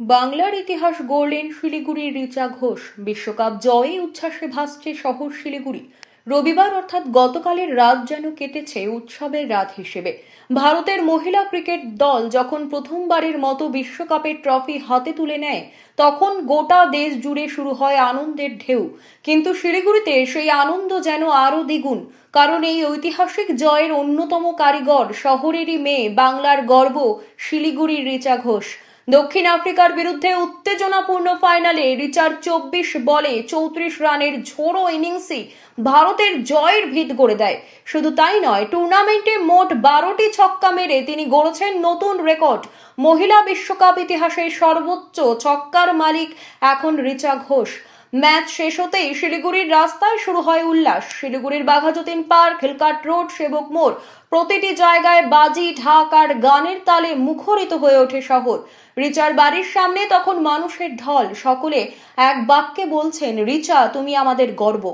বাংলার ইতিহাস গড়লেন শিলিগুড়ির রিচা ঘোষ। বিশ্বকাপ জয়ে উচ্ছ্বাসে ভাসছে শহর শিলিগুড়ি। রবিবার অর্থাৎ গতকালের রাত যেন কেটেছে উৎসবের রাত হিসেবে। ভারতের মহিলা ক্রিকেট দল যখন প্রথমবারের মতো বিশ্বকাপের ট্রফি হাতে তুলে নেয়, তখন গোটা দেশ জুড়ে শুরু হয় আনন্দের ঢেউ। কিন্তু শিলিগুড়িতে সেই আনন্দ যেন আরও দ্বিগুণ। কারণ এই ঐতিহাসিক জয়ের অন্যতম কারিগর শহরেরই মেয়ে বাংলার গর্ব শিলিগুড়ির রিচা ঘোষ। দক্ষিণ আফ্রিকার বিরুদ্ধে উত্তেজনাপূর্ণ ফাইনালে রিচার্ড চব্বিশ বলে চৌত্রিশ রানের ঝোড়ো ইনিংসই ভারতের জয়ের ভিত গড়ে দেয়। শুধু তাই নয়, টুর্নামেন্টে মোট বারোটি ছক্কা মেরে তিনি গড়েছেন নতুন রেকর্ড। মহিলা বিশ্বকাপ ইতিহাসের সর্বোচ্চ ছক্কার মালিক এখন রিচা ঘোষ। ম্যাচ শেষ হতেই শিলিগুড়ির রাস্তায় শুরু হয় উল্লাস। শিলিগুড়ির বাঘাযতীন পার্ক, হিলকাট রোড, সেবক মোড় প্রতিটি জায়গায় বাজি, ঢাক আর গানের তালে মুখরিত হয়ে ওঠে শহর। রিচার বাড়ির সামনে তখন মানুষের ঢল। সকলে এক বাক্যে বলছেন, রিচা, তুমি আমাদের গর্ব।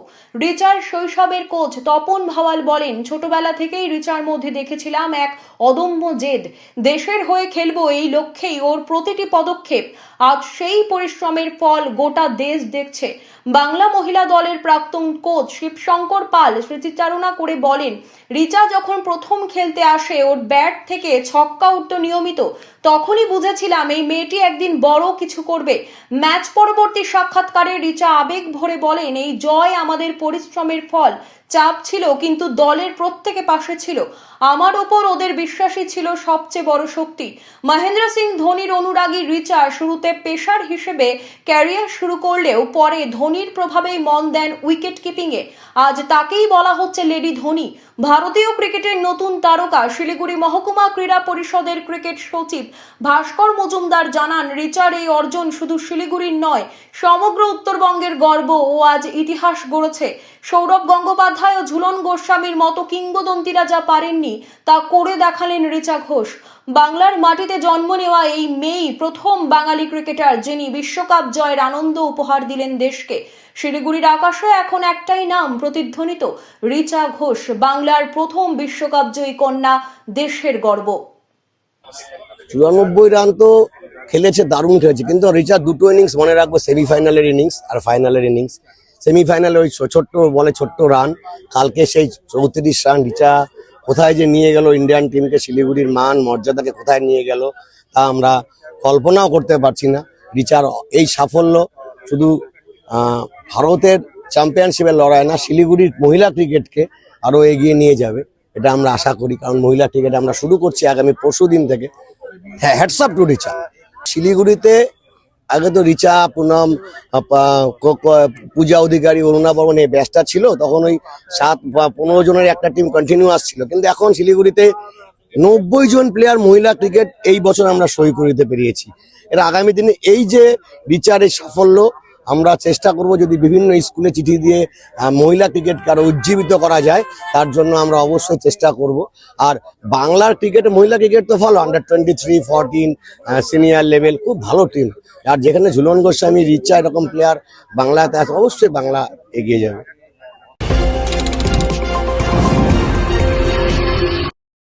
রিচার শৈশবের কোচ তপন ভাওয়াল বলেন, ছোটবেলা থেকেই রিচার মধ্যে দেখেছিলাম এক অদম্য জেদ। দেশের হয়ে খেলব এই লক্ষ্যেই ওর প্রতিটি পদক্ষেপ। আজ সেই পরিশ্রমের ফল গোটা দেশ দেখছে। বাংলা মহিলা দলের প্রাক্তন কোচ শিবশঙ্কর পাল স্মৃতিচারণা করে বলেন, রিচা যখন প্রথম খেলতে আসে ওর ব্যাট থেকে ছক্কা উঠত নিয়মিত। তখনই বুঝেছিলাম এই মেয়েটি একদিন বড় কিছু করবে। ম্যাচ পরবর্তী সাক্ষাৎকারে রিচা আবেগ ভরে বলেন, এই জয় আমাদের পরিশ্রমের ফল। চাপ ছিল, কিন্তু দলের প্রত্যেকে পাশে ছিল। আমার ওপর ওদের বিশ্বাসী ছিল সবচেয়ে বড় শক্তি। মহেন্দ্র সিং, ধোনির অনুরাগী রিচা শুরুতে পেশার হিসেবে ক্যারিয়ার শুরু করলেও পরে ধোনির প্রভাবেই মন দেন উইকেট কিপিংয়ে আজ তাকেই বলা হচ্ছে লেডি ধোনি। ভারতীয় ক্রিকেটের নতুন তারকা শিলিগুড়ি মহকুমা ক্রীড়া পরিষদের ক্রিকেট সচিব ভাস্কর মজুমদার জানান, রিচার এই অর্জন শুধু শিলিগুড়ির নয়, সমগ্র উত্তরবঙ্গের গর্ব ও আজ ইতিহাস গড়েছে। সৌরভ গঙ্গোপাধ্যায় ও ঝুলন গোস্বামীর মতো কিংবদন্তিরা যা পারেননি, তা করে দেখালেন রিচা ঘোষ। বাংলার মাটিতে জন্ম নেওয়া এই মেয়েই প্রথম বাঙালি ক্রিকেটার যিনি বিশ্বকাপ জয়ের আনন্দ উপহার দিলেন দেশকে। শিলিগুড়ির আকাশে এখন একটাই নাম প্রতিধ্বনিত, রিচা ঘোষ, বাংলার প্রথম বিশ্বকাপ জয়ী কন্যা দেশের গর্ব। চুরানব্বই রান তো খেলেছে, দারুণ খেলেছে, কিন্তু রিচার দুটো ইনিংস মনে রাখব, সেমিফাইনালের ইনিংস আর ফাইনালের ইনিংস সেমিফাইনালে ওই ছোট্ট বলে ছোট্ট রান, কালকে সেই চৌত্রিশ রান রিচা কোথায় যে নিয়ে গেল ইন্ডিয়ান টিমকে শিলিগুড়ির মান, মর্যাদাকে কোথায় নিয়ে গেল, তা আমরা কল্পনাও করতে পারছি না। রিচার এই সাফল্য শুধু ভারতের চ্যাম্পিয়নশিপের লড়াই না, শিলিগুড়ির মহিলা ক্রিকেটকে আরও এগিয়ে নিয়ে যাবে, এটা আমরা আশা করি। কারণ মহিলা ক্রিকেট আমরা শুরু করছি আগামী পরশু দিন থেকে। হ্যাঁ হ্যাটসঅ্যাপ টু রিচা শিলিগুড়িতে আগে তো রিচা, পুনম পূজা অধিকারী, অরুণা বর্মন এই ব্যাচটা ছিল, তখন ওই সাত বা পনেরো জনের একটা টিম কন্টিনিউ আসছিল। কিন্তু এখন শিলিগুড়িতে নব্বই জন প্লেয়ার মহিলা ক্রিকেট এই বছর আমরা সই করিতে পেরিয়েছি। এর আগামী দিনে এই যে রিচার এই সাফল্য আমরা চেষ্টা করব যদি বিভিন্ন স্কুলে চিঠি দিয়ে মহিলা ক্রিকেটকে উজ্জীবিত করা যায়, তার জন্য আমরা অবশ্যই চেষ্টা করব। আর বাংলার ক্রিকেট মহিলা ক্রিকেট তো ভালো under twenty three fourteen senior level খুব ভালো টিম আর যেখানে ঝুলন গোস্বামী, রিচা এরকম প্লেয়ার বাংলাতে আছে, অবশ্যই বাংলা এগিয়ে যাবে।